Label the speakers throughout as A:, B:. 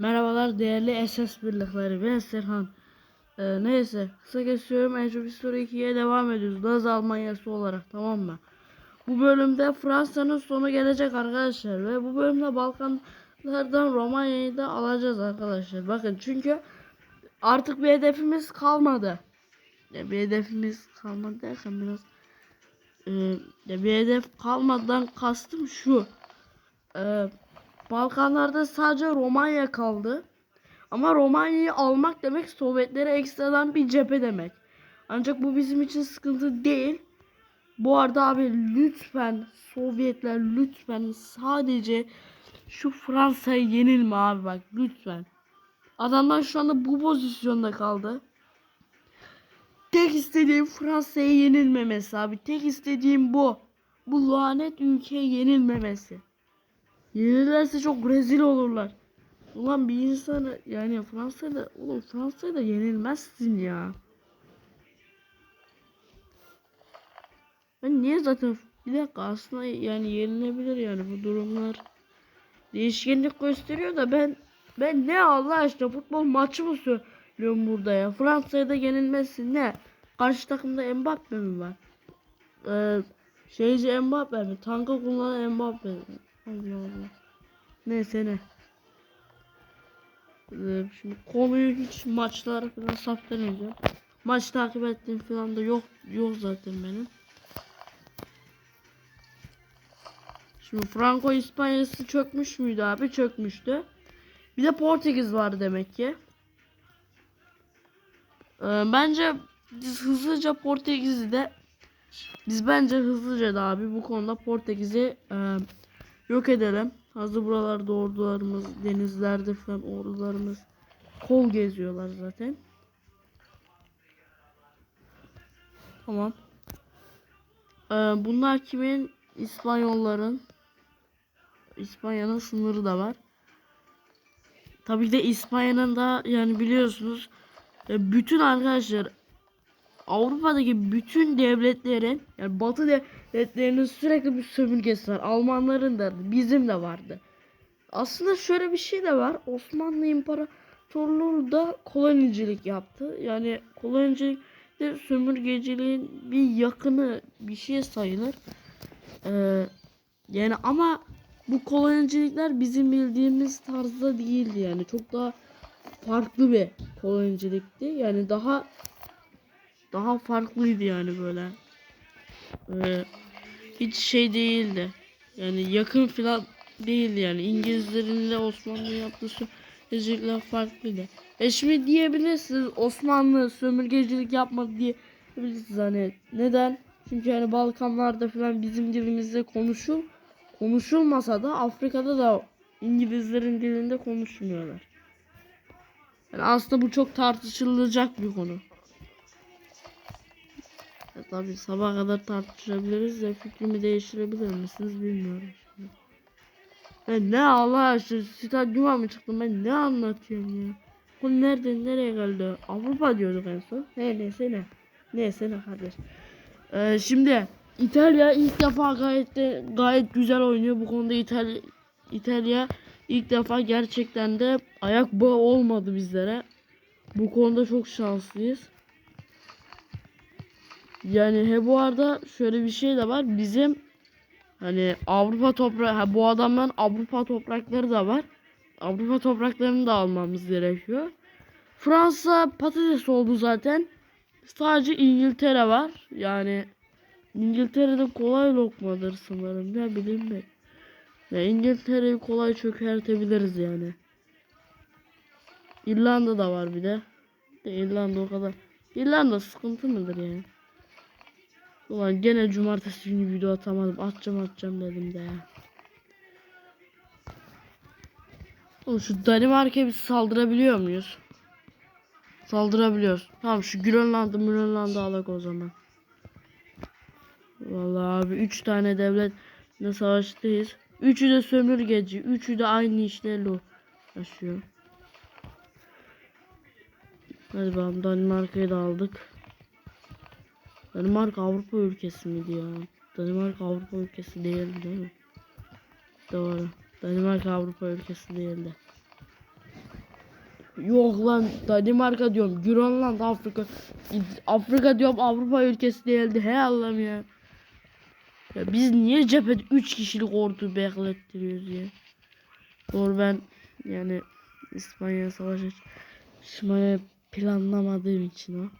A: Merhabalar değerli SS birlikleri. Ben Serhan. Ee, neyse kısa kesiyorum. Age of History 2'ye devam ediyoruz. Laz Almanyası olarak tamam mı? Bu bölümde Fransa'nın sonu gelecek arkadaşlar. Ve bu bölümde Balkanlardan Romanya'yı da alacağız arkadaşlar. Bakın çünkü artık bir hedefimiz kalmadı. Ya bir hedefimiz kalmadı derken biraz e, ya bir hedef kalmadan kastım şu. Eee Balkanlarda sadece Romanya kaldı. Ama Romanya'yı almak demek Sovyetlere ekstradan bir cephe demek. Ancak bu bizim için sıkıntı değil. Bu arada abi lütfen Sovyetler lütfen sadece şu Fransa'yı yenilme abi bak lütfen. Adamlar şu anda bu pozisyonda kaldı. Tek istediğim Fransa'ya yenilmemesi abi. Tek istediğim bu. Bu lanet ülkeye yenilmemesi. Yenilirlerse çok rezil olurlar. Ulan bir insanı yani Fransa'da oğlum Fransa'da yenilmezsin ya. Ben niye zaten bir dakika aslında yani yenilebilir yani bu durumlar. Değişkenlik gösteriyor da ben ben ne Allah aşkına futbol maçı mı söylüyorum burada ya? Fransa'ya da yenilmezsin ne? Karşı takımda Mbappe mi var? Ee, şeyci Mbappe mi? Tanka kullanan Mbappe mi Allah Allah neyse ne ee, şimdi konuyu hiç maçlara falan saptamayacağım maç takip ettiğim falan da yok yok zaten benim Şimdi Franco İspanyası çökmüş müydü abi? Çökmüştü. Bir de Portekiz vardı demek ki. Ee, bence biz hızlıca Portekiz'i de biz bence hızlıca da abi bu konuda Portekiz'i e, yok edelim. Hazır buralarda ordularımız, denizlerde falan ordularımız kol geziyorlar zaten. Tamam. Ee, bunlar kimin? İspanyolların. İspanya'nın sınırı da var. Tabii de İspanya'nın da yani biliyorsunuz e, bütün arkadaşlar Avrupa'daki bütün devletlerin yani Batı devletlerinin sürekli bir sömürgesi var. Almanların da bizim de vardı. Aslında şöyle bir şey de var. Osmanlı İmparatorluğu da kolonicilik yaptı. Yani kolonicilik de sömürgeciliğin bir yakını bir şey sayılır. Ee, yani ama bu kolonicilikler bizim bildiğimiz tarzda değildi yani çok daha farklı bir kolonicilikti yani daha daha farklıydı yani böyle ee, hiç şey değildi yani yakın filan değildi yani İngilizlerin de Osmanlı yaptığı sömürgecilikler farklıydı. E şimdi diyebilirsiniz Osmanlı sömürgecilik yapmadı diyebilirsiniz hani neden? Çünkü yani Balkanlarda falan bizim dilimizde konuşul konuşulmasa da Afrika'da da İngilizlerin dilinde konuşmuyorlar. Yani aslında bu çok tartışılacak bir konu. Ya tabii sabah kadar tartışabiliriz de fikrimi değiştirebilir misiniz bilmiyorum şimdi. Ben ne Allah aşkına stadyuma mı çıktım ben ne anlatıyorum ya. Bu nereden nereye geldi? Avrupa diyorduk en son. He neyse ne. Neyse ne kardeş. Ee, şimdi İtalya ilk defa gayet de gayet güzel oynuyor. Bu konuda İtalya İtalya ilk defa gerçekten de ayak bağı olmadı bizlere. Bu konuda çok şanslıyız. Yani he bu arada şöyle bir şey de var. Bizim hani Avrupa toprağı ha, bu adamların Avrupa toprakları da var. Avrupa topraklarını da almamız gerekiyor. Fransa patates oldu zaten. Sadece İngiltere var. Yani İngiltere'de kolay lokmadır sanırım. Ne bileyim ben. Ya İngiltere'yi kolay çökertebiliriz yani. İrlanda da var bir de. de İrlanda o kadar. İrlanda sıkıntı mıdır yani? Ulan gene cumartesi günü video atamadım. Atacağım atacağım dedim de ya. Oğlum şu Danimarka'ya biz saldırabiliyor muyuz? Saldırabiliyoruz. Tamam şu Grönland'ı Grönland'ı alak o zaman. Vallahi abi 3 tane devletle savaştayız. Üçü de sömürgeci. Üçü de aynı işlerle uğraşıyor. Hadi bakalım Danimarka'yı da aldık. Danimarka Avrupa ülkesi miydi ya? Danimarka Avrupa ülkesi değildi değil mi? Doğru. Danimarka Avrupa ülkesi değildi. Yok lan Danimarka diyorum. Grönland Afrika. Afrika diyorum Avrupa ülkesi değildi. He Allah'ım ya. Ya biz niye cephede 3 kişilik ordu beklettiriyoruz ya? Doğru ben yani İspanya savaşı planlamadığım için o.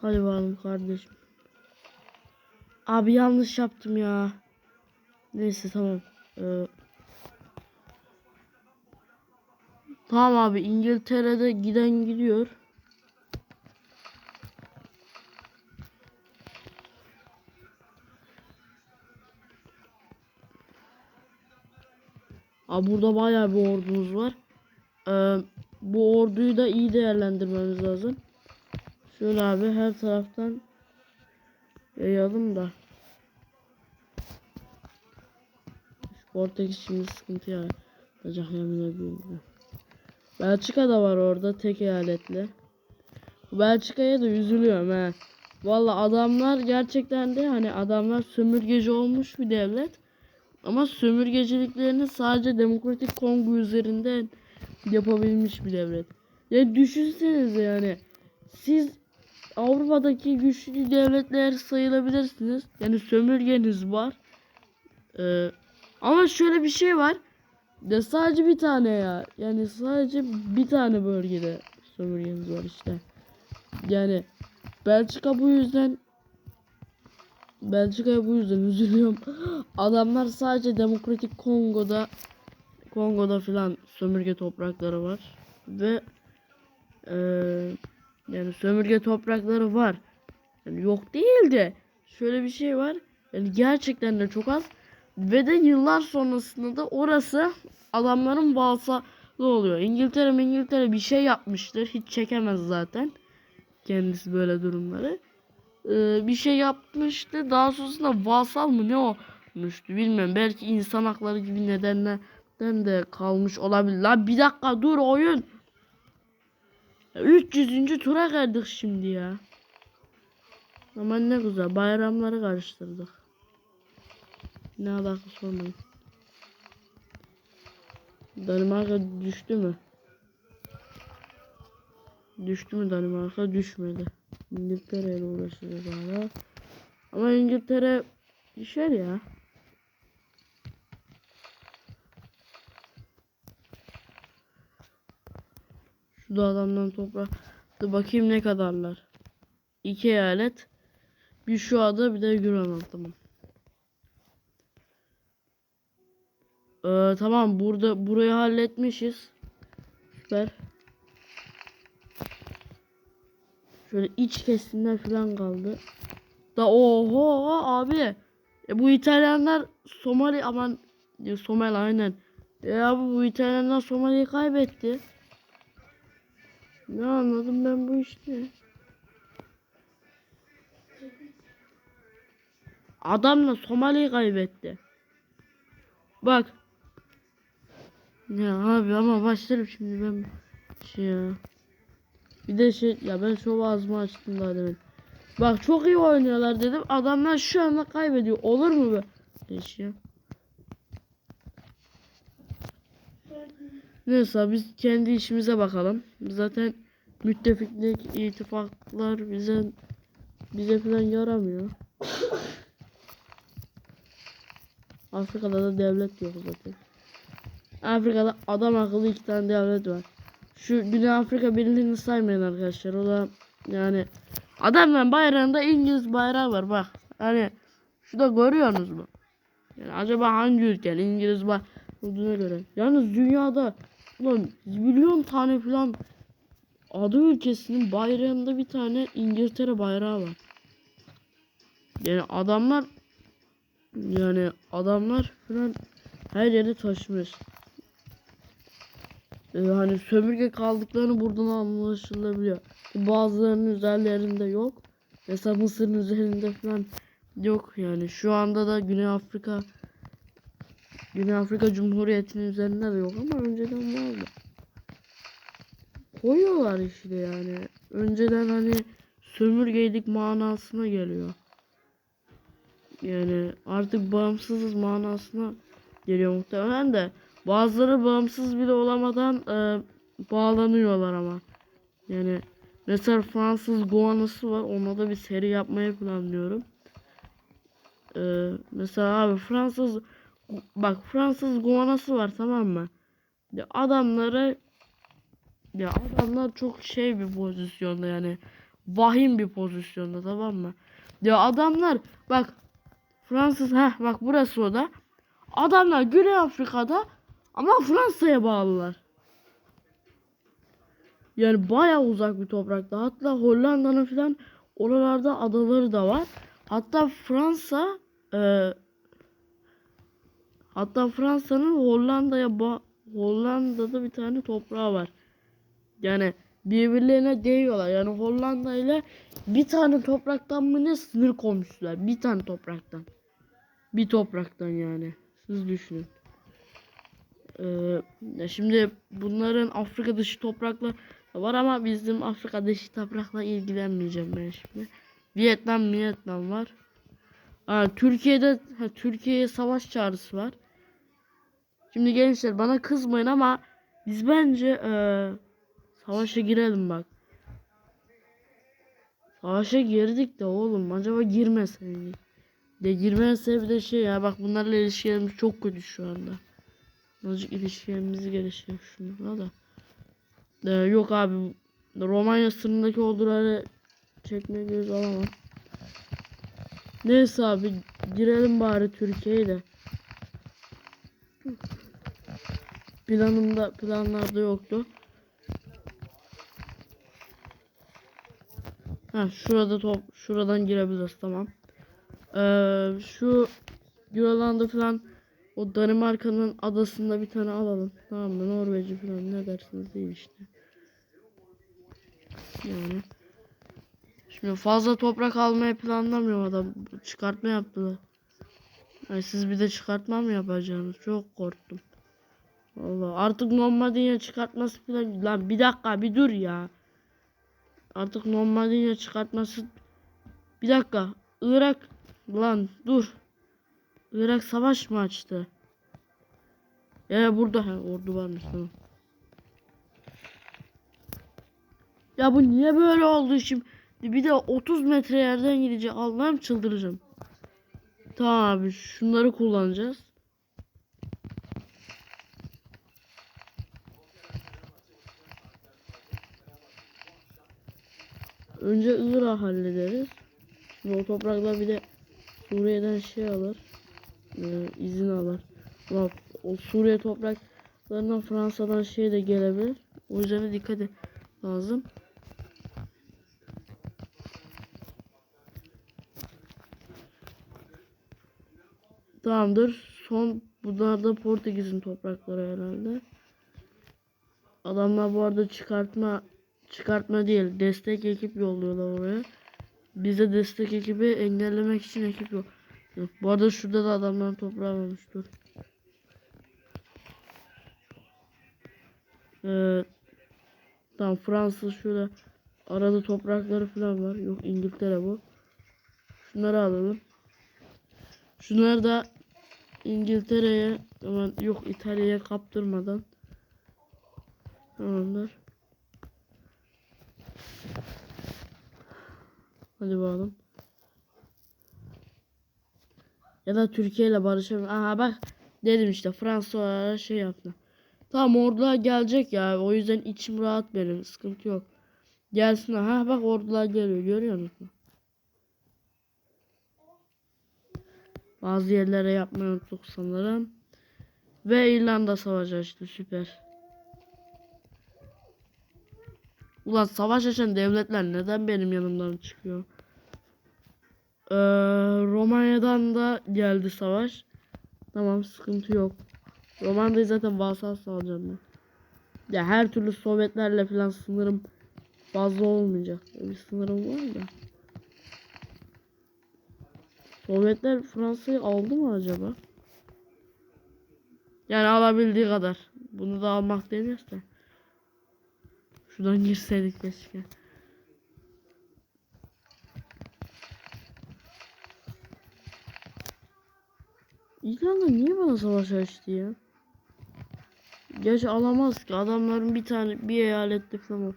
A: Hadi bakalım kardeşim. Abi yanlış yaptım ya. Neyse tamam. Ee, tamam abi İngiltere'de giden gidiyor. Abi burada bayağı bir ordumuz var. Ee, bu orduyu da iyi değerlendirmemiz lazım. Şöyle abi her taraftan yayalım da. Portekiz şimdi sıkıntı ya. Acayip yemin ediyorum. Belçika da var orada tek eyaletli. Belçika'ya da üzülüyorum he. Valla adamlar gerçekten de hani adamlar sömürgeci olmuş bir devlet. Ama sömürgeciliklerini sadece Demokratik Kongo üzerinden yapabilmiş bir devlet. Ya düşünsenize yani siz Avrupa'daki güçlü devletler sayılabilirsiniz. Yani sömürgeniz var. Ee, ama şöyle bir şey var. De sadece bir tane ya. Yani sadece bir tane bölgede sömürgeniz var işte. Yani Belçika bu yüzden Belçika'ya bu yüzden üzülüyorum. Adamlar sadece Demokratik Kongo'da Kongo'da filan sömürge toprakları var ve eee yani sömürge toprakları var. Yani yok değil de şöyle bir şey var. Yani gerçekten de çok az. Ve de yıllar sonrasında da orası adamların vasalı oluyor. İngiltere İngiltere bir şey yapmıştır. Hiç çekemez zaten. Kendisi böyle durumları. Ee, bir şey yapmıştı. Daha sonrasında vasal mı ne olmuştu bilmiyorum. Belki insan hakları gibi nedenlerden de kalmış olabilir. La bir dakika dur oyun. 300. tura geldik şimdi ya. Ama ne güzel bayramları karıştırdık. Ne alakası olmadı. Danimarka düştü mü? Düştü mü Danimarka? Düşmedi. İngiltere ile uğraşacağız hala. Ama İngiltere düşer ya. Şu da adamdan toprak. Dur bakayım ne kadarlar. İki eyalet. Bir şu ada bir de Grönland tamam. Ee, tamam burada burayı halletmişiz. Süper. Şöyle iç kesimler falan kaldı. Da oho abi. E, bu İtalyanlar Somali aman Somali aynen. Ya bu, bu İtalyanlar Somali'yi kaybetti. Ne anladım ben bu işte. Adamla Somali'yi kaybetti. Bak. Ya abi ama başlarım şimdi ben şey ya. Bir de şey ya ben şov ağzımı açtım daha demin. Bak çok iyi oynuyorlar dedim. Adamlar şu anda kaybediyor. Olur mu be? Eş Neyse biz kendi işimize bakalım. Zaten müttefiklik, ittifaklar bize bize falan yaramıyor. Afrika'da da devlet yok zaten. Afrika'da adam akıllı iki tane devlet var. Şu Güney Afrika Birliği'ni saymayın arkadaşlar. O da yani adamların bayrağında İngiliz bayrağı var bak. Hani şu da görüyorsunuz mu? Yani acaba hangi ülke İngiliz bayrağı olduğuna göre. Yalnız dünyada ulan milyon tane falan adı ülkesinin bayrağında bir tane İngiltere bayrağı var. Yani adamlar yani adamlar falan her yere taşımış. Ee, hani sömürge kaldıklarını buradan anlaşılabiliyor. Bazılarının üzerlerinde yok. Mesela Mısır'ın üzerinde falan yok yani. Şu anda da Güney Afrika Güney Afrika Cumhuriyeti'nin üzerinde de yok ama önceden vardı. Koyuyorlar işte yani. Önceden hani sömürgeydik manasına geliyor. Yani artık bağımsızız manasına geliyor muhtemelen de. Bazıları bağımsız bile olamadan e, bağlanıyorlar ama. Yani mesela Fransız Guana'sı var. Ona da bir seri yapmayı planlıyorum. E, mesela abi Fransız bak Fransız Guana'sı var tamam mı? Ya adamları ya adamlar çok şey bir pozisyonda yani vahim bir pozisyonda tamam mı? Ya adamlar bak Fransız ha bak burası o da. Adamlar Güney Afrika'da ama Fransa'ya bağlılar. Yani bayağı uzak bir toprakta. Hatta Hollanda'nın falan oralarda adaları da var. Hatta Fransa e, hatta Fransa'nın Hollanda'ya Hollanda'da bir tane toprağı var. Yani birbirlerine değiyorlar. Yani Hollanda ile bir tane topraktan mı ne sınır koymuşlar. Bir tane topraktan. Bir topraktan yani. Siz düşünün. Ee, şimdi bunların Afrika dışı topraklar var ama bizim Afrika dışı toprakla ilgilenmeyeceğim ben şimdi. Vietnam, Vietnam var. Ha, Türkiye'de ha, Türkiye'ye savaş çağrısı var. Şimdi gençler bana kızmayın ama biz bence eee Savaşa girelim bak. Savaşa girdik de oğlum acaba girmeseydik. De girmezse bir de şey ya bak bunlarla ilişkilerimiz çok kötü şu anda. Azıcık ilişkilerimizi geliştirelim şunlarla da. Ee, yok abi Romanya sınırındaki orduları çekmeye göz alamam. Neyse abi girelim bari Türkiye'ye de. Planımda planlarda yoktu. Ha şurada top şuradan girebiliriz tamam. Ee, şu Grönland'da falan o Danimarka'nın adasında bir tane alalım. Tamam mı? Norveç'i falan ne dersiniz değil işte. Yani. Şimdi fazla toprak almayı planlamıyor adam. Çıkartma yaptılar. Ay siz bir de çıkartma mı yapacaksınız? Çok korktum. Allah artık Normandiya çıkartması falan. Lan bir dakika bir dur ya. Artık Normandiya çıkartması. Bir dakika. Irak lan dur. Irak savaş mı açtı? Ya burada ha, ordu varmış tamam. Ya bu niye böyle oldu şimdi? Bir de 30 metre yerden gidecek. Allah'ım çıldıracağım. Tamam abi şunları kullanacağız. Önce Irak'ı hallederiz. Şimdi o topraklar bir de Suriye'den şey alır. E, izin alır. Bak o Suriye topraklarından Fransa'dan şey de gelebilir. O yüzden de dikkat et lazım. Tamamdır. Son bunlar da Portekiz'in toprakları herhalde. Adamlar bu arada çıkartma çıkartma değil destek ekip yolluyorlar oraya. Bize destek ekibi engellemek için ekip yok. Bu arada şurada da adamların toprağı varmış dur. Ee, tamam Fransız şurada arada toprakları falan var. Yok İngiltere bu. Şunları alalım. Şunları da İngiltere'ye yok İtalya'ya kaptırmadan Tamamdır. Hadi bakalım. Ya da Türkiye ile barışalım. Aha bak dedim işte Fransa şey yaptı. Tamam ordular gelecek ya. O yüzden içim rahat benim. Sıkıntı yok. Gelsin ha bak ordular geliyor. Görüyor musun? Bazı yerlere yapmayı unuttuk sanırım. Ve İrlanda savaşı açtı. Süper. Ulan savaş açan devletler neden benim yanımdan çıkıyor? Ee, Romanya'dan da geldi savaş. Tamam sıkıntı yok. Romanya'yı zaten vasal salacağım ben. Ya her türlü Sovyetlerle falan sınırım fazla olmayacak. Bir sınırım var da. Sovyetler Fransa'yı aldı mı acaba? Yani alabildiği kadar. Bunu da almak deniyorsa. Şuradan girseydik keşke. İrlanda niye bana savaş açtı ya? Gerçi alamaz ki. Adamların bir tane bir eyalette falan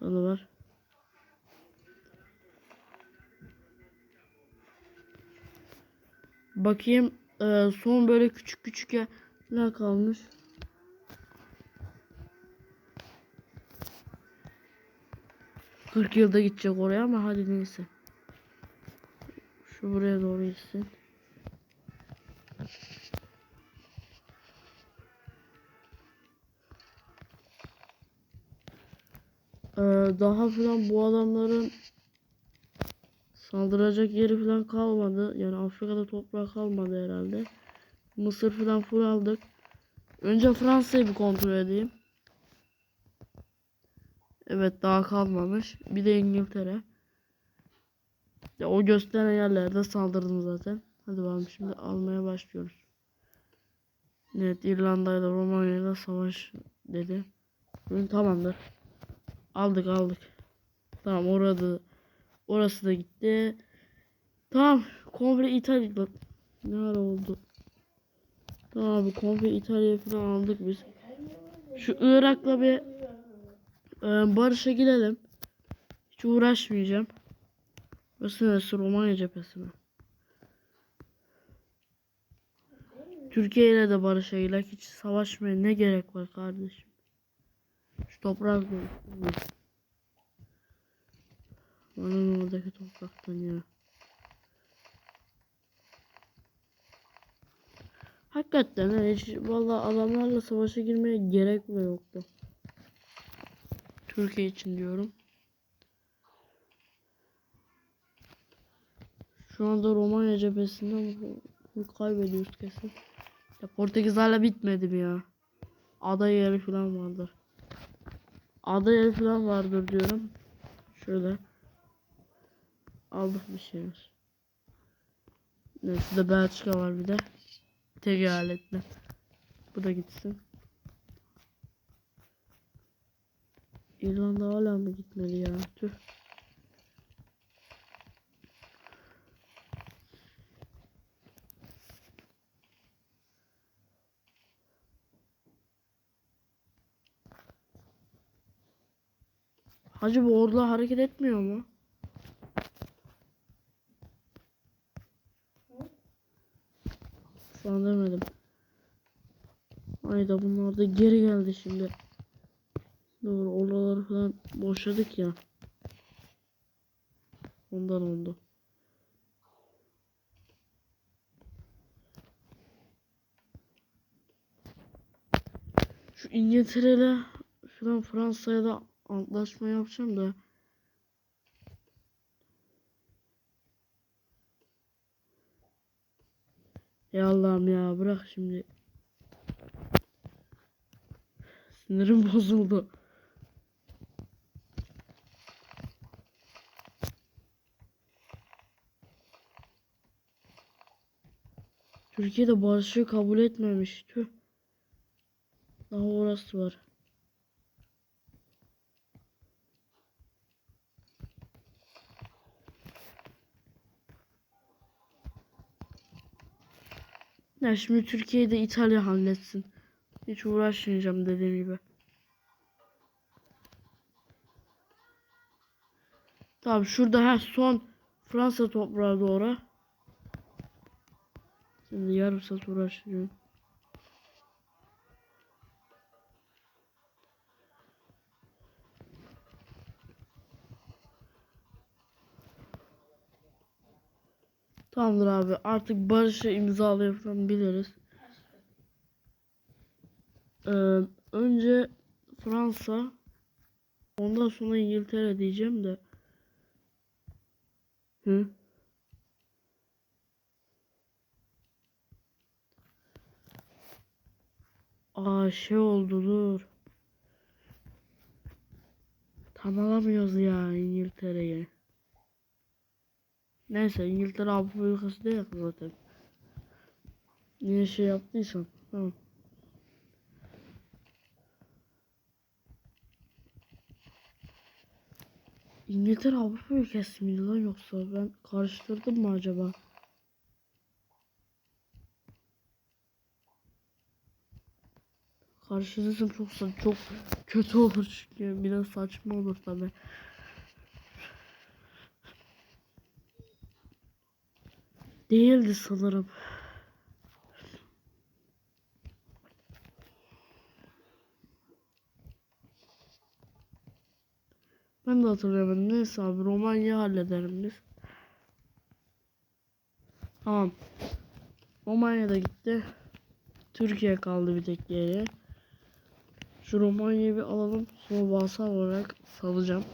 A: var. Bakayım e, son böyle küçük küçük yerler kalmış. Kırk yılda gidecek oraya ama hadi neyse. Şu buraya doğru gitsin. Ee, daha falan bu adamların saldıracak yeri falan kalmadı. Yani Afrika'da toprak kalmadı herhalde. Mısır falan full aldık. Önce Fransa'yı bir kontrol edeyim. Evet daha kalmamış. Bir de İngiltere. Ya o gösteren yerlerde saldırdım zaten. Hadi bakalım şimdi almaya başlıyoruz. Evet İrlanda ile Romanya ile savaş dedi. Ürün tamamdır. Aldık aldık. Tamam orada orası da gitti. Tamam komple İtalya ne ara oldu? Tamam abi komple İtalya falan aldık biz. Şu Irak'la bir e, barışa gidelim. Hiç uğraşmayacağım. Burası neresi? Romanya cephesi mi? Türkiye ile de barışa gidelim. Hiç savaşmaya ne gerek var kardeşim? Şu toprak da Bana oradaki topraktan ya. Hakikaten ha, hiç valla adamlarla savaşa girmeye gerek bile yoktu. Türkiye için diyorum. Şu anda Romanya cephesinden kaybediyoruz kesin. Ya Portekizlerle bitmedi mi ya? Ada yeri falan vardır. Ada yeri falan vardır diyorum. Şöyle. Aldık bir şeyler. Evet, şurada Belçika var bir de. Tek eyaletle. Bu da gitsin. İrlanda hala mı gitmedi ya? Tüh. Hacı bu ordular hareket etmiyor mu? Şu an demedim. Ayda bunlar da geri geldi şimdi. Doğru oraları falan boşladık ya. Ondan oldu. Şu İngiltere'yle falan Fransa'ya da antlaşma yapacağım da. Ya Allah'ım ya bırak şimdi. Sinirim bozuldu. Türkiye'de barışı kabul etmemiş. Tüh. Daha orası var. Ya şimdi Türkiye'de İtalya halletsin. Hiç uğraşmayacağım dediğim gibi. Tamam şurada ha son Fransa toprağı doğru. Şimdi yarım saat uğraşacağım. Tamamdır abi artık barışı imzalayalım biliriz. Ee, önce Fransa ondan sonra İngiltere diyeceğim de. Hı? Aa şey oldu dur. Tam alamıyoruz ya İngiltere'yi. Neyse İngiltere Avrupa ülkesi değil zaten. Niye şey yaptıysam. Tamam. İngiltere Avrupa ülkesi miydi lan yoksa ben karıştırdım mı acaba? Karşılasam çok çok kötü olur çünkü biraz saçma olur tabi. Değildi sanırım. Ben de hatırlayamadım. Neyse abi Romanya hallederim biz. Tamam. Romanya da gitti. Türkiye kaldı bir tek geriye. Şu Romanya'yı bir alalım. Sonra vasal olarak salacağım.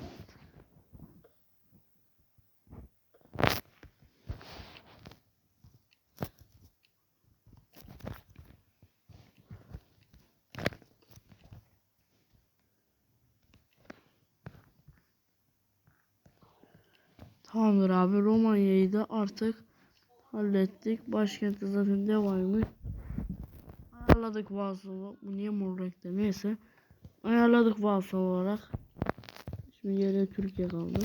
A: Tamamdır abi. Romanya'yı da artık hallettik. Başkenti zaten devamlı. Ayarladık vasılı. Bu niye mor renkte? Neyse. Ayarladık vasıl olarak. Şimdi geriye Türkiye kaldı.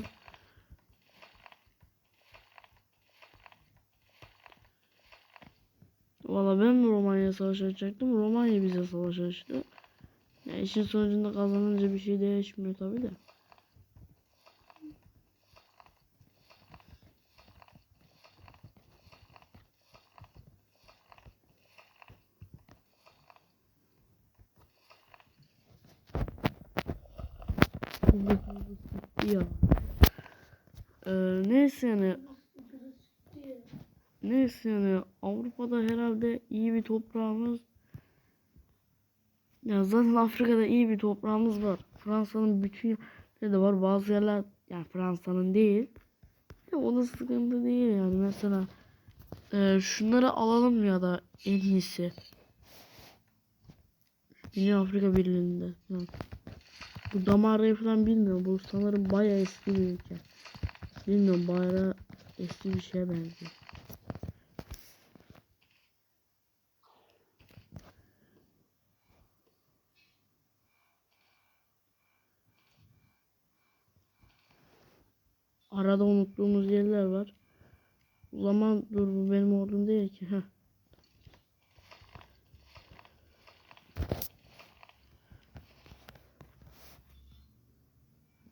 A: Valla ben mi Romanya savaş açacaktım? Romanya bize savaş açtı. Ya işin sonucunda kazanınca bir şey değişmiyor tabi de. Ya. Ee, neyse yani neyse yani Avrupa'da herhalde iyi bir toprağımız ya zaten Afrika'da iyi bir toprağımız var. Fransa'nın bütün yerleri de var. Bazı yerler yani Fransa'nın değil. Ya o da sıkıntı değil yani mesela e, şunları alalım ya da en iyisi. Dünya Afrika Birliği'nde. Hı. Bu damarayı falan bilmiyorum. Bu sanırım bayağı eski bir ülke. Bilmiyorum bayağı eski bir şeye benziyor. Arada unuttuğumuz yerler var. O zaman dur bu benim ordum değil ki. Heh.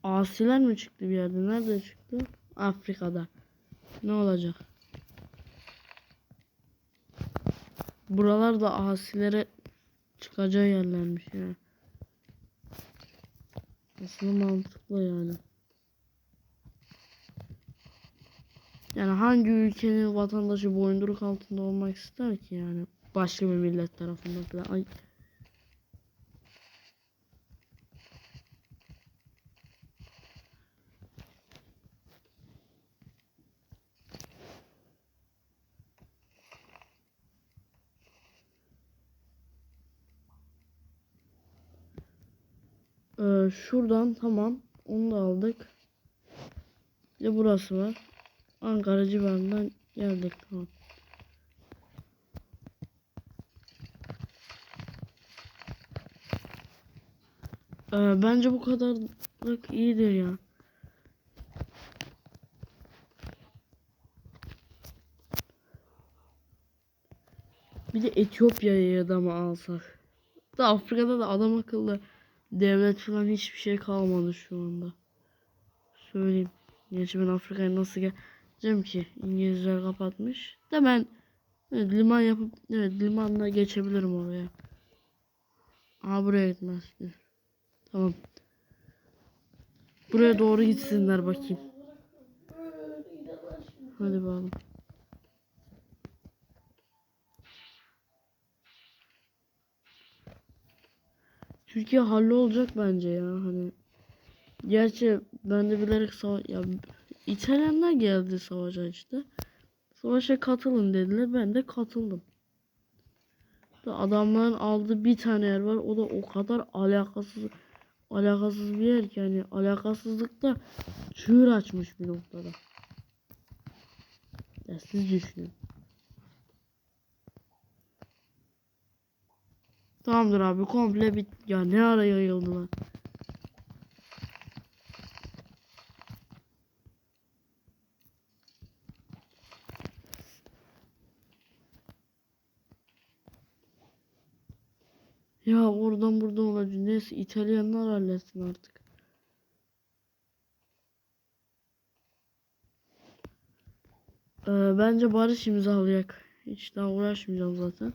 A: Asiler mi çıktı bir yerde? Nerede çıktı? Afrika'da. Ne olacak? Buralar da asilere çıkacağı yerlermiş ya. Aslında mantıklı yani. Yani hangi ülkenin vatandaşı boyunduruk altında olmak ister ki yani? Başka bir millet tarafından falan. Ay. Ee, şuradan tamam. Onu da aldık. Bir de burası var. Ankara civarından geldik tamam. Ee, bence bu kadarlık iyidir ya. Bir de Etiyopya'ya da mı alsak? Da Afrika'da da adam akıllı devlet falan hiçbir şey kalmadı şu anda. Söyleyeyim. Gerçi ben Afrika'ya nasıl geleceğim ki? İngilizler kapatmış. Da ben evet, liman yapıp evet limanla geçebilirim oraya. Aa buraya gitmez. Tamam. Buraya doğru gitsinler bakayım. Hadi bakalım. Türkiye hallolacak bence ya hani. Gerçi ben de bilerek savaş ya İtalyanlar geldi savaşa işte. Savaşa katılın dediler. Ben de katıldım. Da adamların aldığı bir tane yer var. O da o kadar alakasız alakasız bir yer ki yani alakasızlıkta çığır açmış bir noktada. Ya siz düşünün. Tamamdır abi komple bit. Ya ne ara yayıldılar. Ya oradan buradan olacak. Neyse İtalyanlar halletsin artık. Ee, bence barış imzalayacak. Hiç daha uğraşmayacağım zaten.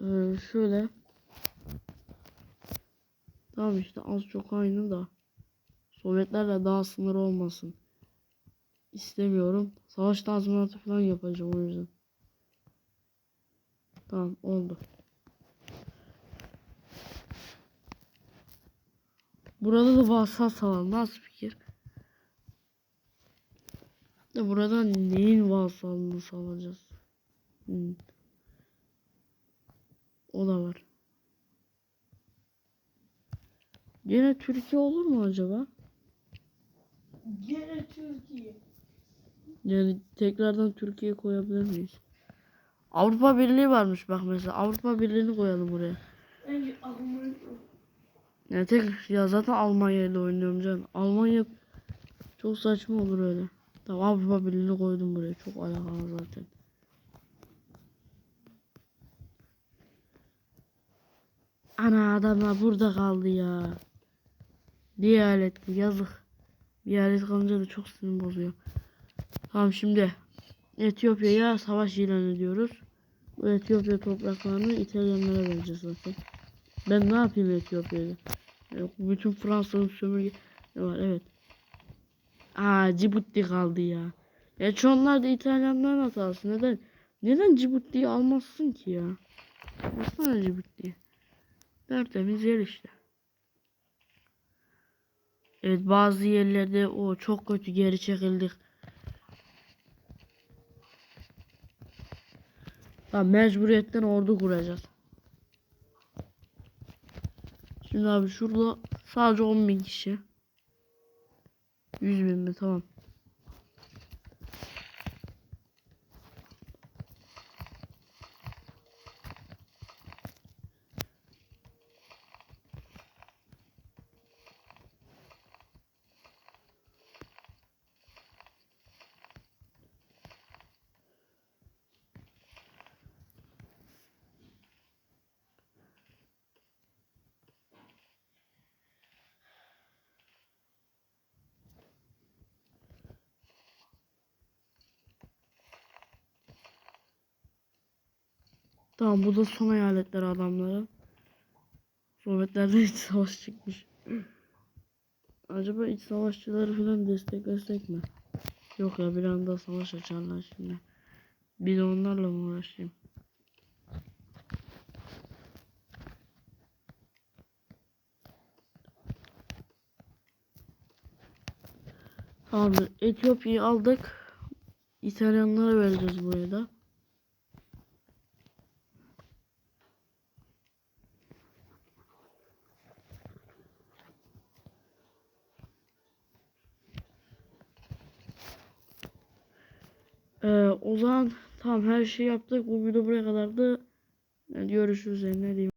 A: Ee, şöyle. Tamam işte az çok aynı da. Sovyetlerle daha sınır olmasın. İstemiyorum. Savaş tazminatı falan yapacağım o yüzden. Tamam oldu. Burada da vasal salalım. Nasıl fikir? De burada neyin vasalını salacağız? Hmm. O da var. Yine Türkiye olur mu acaba?
B: Gene Türkiye.
A: Yani tekrardan Türkiye koyabilir miyiz? Avrupa Birliği varmış bak mesela. Avrupa Birliği'ni koyalım buraya.
B: Bence Almanya.
A: Yani tek ya zaten Almanya ile oynuyorum canım. Almanya çok saçma olur öyle. Tamam Avrupa Birliği'ni koydum buraya. Çok alakalı zaten. Ana adamlar burada kaldı ya. Bir alet bu yazık. Bir alet kalınca da çok sinir bozuyor. Tamam şimdi Etiyopya'ya savaş ilan ediyoruz. Bu Etiyopya topraklarını İtalyanlara vereceğiz zaten. Ben ne yapayım Etiyopya'da? Yok, bütün Fransa'nın sömürge var evet. Aa Cibuti kaldı ya. Gerçi onlar da İtalyanların hatası. Neden? Neden Cibuti'yi almazsın ki ya? Baksana Cibuti'yi. Tertemiz yer işte. Evet bazı yerlerde o çok kötü geri çekildik. Tamam mecburiyetten ordu kuracağız. Şimdi abi şurada sadece 10 bin kişi. 100 bin mi? Tamam. Tamam bu da son hayaletler adamların. Sovyetlerde iç savaş çıkmış. Acaba iç savaşçıları falan desteklesek mi? Yok ya bir anda savaş açarlar şimdi. Bir de onlarla mı uğraşayım? Tamamdır. Etiyopya'yı aldık. İtalyanlara vereceğiz buraya da. Ee, o zaman tamam her şeyi yaptık. Bu video buraya kadardı. Yani görüşürüz. Ne diyeyim.